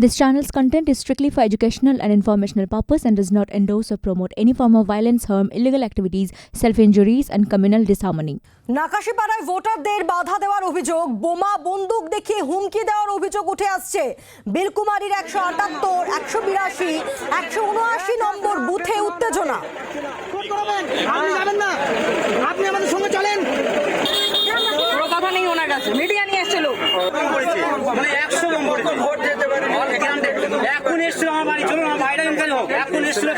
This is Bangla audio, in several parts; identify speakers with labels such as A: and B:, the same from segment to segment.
A: This channel's content is strictly for educational and informational purpose and does not endorse or promote any form of violence, harm, illegal activities, self-injuries and communal disharmony.
B: নাকাশিপাড়ায় ভোটারদের বাধা দেওয়ার অভিযোগ বোমা বন্দুক দেখিয়ে হুমকি দেওয়ার অভিযোগ উঠে আসছে বেলকুমারির একশো আটাত্তর একশো বিরাশি একশো উনআশি নম্বর বুথে উত্তেজনা
C: আপনি যাবেন না আপনি আমাদের সঙ্গে চলেন
D: কথা নেই ওনার কাছে মিডিয়া নিয়ে এসছে লোক
C: মানে একশো ভোট এখন এসছিল আমার বাড়ি চলুন আমার ভাইরা ইনকাজ হোক। এখন এসছিল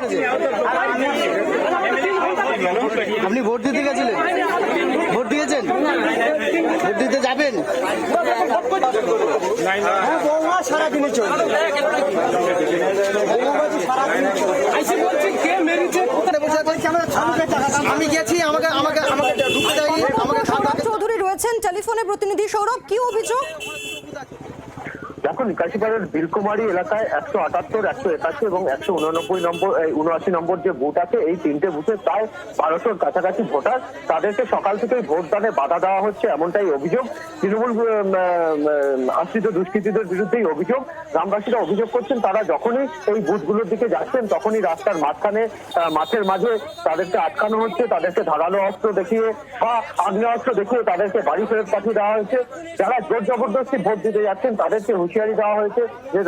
E: আপনি ভোট দিতে গেছিলেন? ভোট দিয়েছেন? ভোট দিতে যাবেন? সারাদিনে চলবে। আমি গেছি আমাকে আমাকে আমাকে ঢুকতে দেয়নি আমাকে
B: সৌরভ চৌধুরী রয়েছেন টেলিফোনে প্রতিনিধি সৌরভ কি অভিযোগ?
F: দেখুন কাশিপাড়ার বিলকুমারী এলাকায় একশো আটাত্তর, একশো একাশি এবং একশো উননব্বই নম্বর উনআশি নম্বর যে বুথ আছে, এই তিনটে বুথে প্রায় বারোশোর কাছাকাছি ভোটার। তাদেরকে সকাল থেকেই ভোটদানে বাধা দেওয়া হচ্ছে এমনটাই অভিযোগ। তৃণমূল আশ্রিত দুষ্কৃতীদের বিরুদ্ধেই অভিযোগ। গ্রামবাসীরা অভিযোগ করছেন, তারা যখনই এই বুথগুলোর দিকে যাচ্ছেন, তখনই রাস্তার মাঝখানে মাঠের মাঝে তাদেরকে আটকানো হচ্ছে, তাদেরকে ধারালো অস্ত্র দেখিয়ে বা আগ্নেয়াস্ত্র দেখিয়ে তাদেরকে বাড়ি ফেরত পাঠিয়ে দেওয়া হয়েছে। যারা জোর জবরদস্তি ভোট দিতে যাচ্ছেন, তাদেরকে হুঁশিয়ারি দেওয়া হয়েছে যে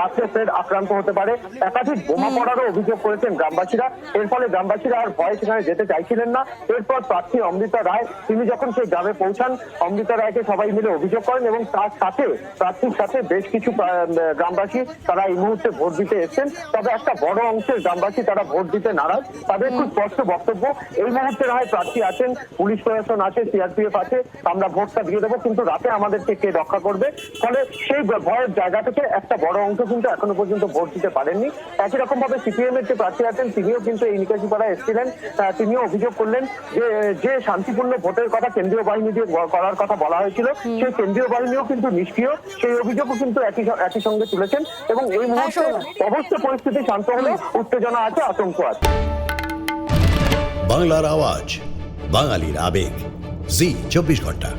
F: রাত্রে ফের আক্রান্ত হতে পারে। একাধিক বোমা পড়ারও অভিযোগ করেছেন গ্রামবাসীরা। এর ফলে গ্রামবাসীরা আর ভয়ে সেখানে যেতে চাইছিলেন না। এরপর প্রার্থী অমৃতা রায়, তিনি যখন সেই গ্রামে পৌঁছান, অমৃতা রায়কে সবাই মিলে অভিযোগ করেন এবং তার সাথে, প্রার্থীর সাথে বেশ কিছু গ্রামবাসী তারা এই মুহূর্তে ভোট দিতে এসেছেন। তবে একটা বড় অংশের গ্রামবাসী তারা ভোট দিতে নারাজ। তাদের খুব স্পষ্ট বক্তব্য, এই মুহূর্তে হয় প্রার্থী আছেন, পুলিশ প্রশাসন আছে, সিআরপিএফ আছে, আমরা ভোটটা দিয়ে দেবো, কিন্তু রাতে আমাদেরকে কে রক্ষা করবে? ফলে সেই ভয়ের জায়গা থেকে একটা বড় অংশ কিন্তু এখনও পর্যন্ত ভোট দিতে পারেননি। একই রকম ভাবে সিপিএম এর যে প্রার্থী আছেন তিনিও কিন্তু এই নিকাশিপাড়ায় এসেছিলেন। তিনিও অভিযোগ করলেন যে যে শান্তিপূর্ণ ভোটের কথা কেন্দ্রীয় বাহিনী দিয়ে করার কথা বলা হয়েছিল সেই কেন্দ্রীয় বাহিনীও কিন্তু নিষ্ক্রিয়। সেই অভিযোগও কিন্তু একই একই সঙ্গে তুলেছেন এবং এই মুহূর্তে
B: সৌরভ।
F: অবশ্য পরিস্থিতি শান্ত হলে উত্তেজনা আছে আতঙ্ক আছে।
G: বাংলার আওয়াজ বাঙালির আবেগ। জি চব্বিশ ঘণ্টা।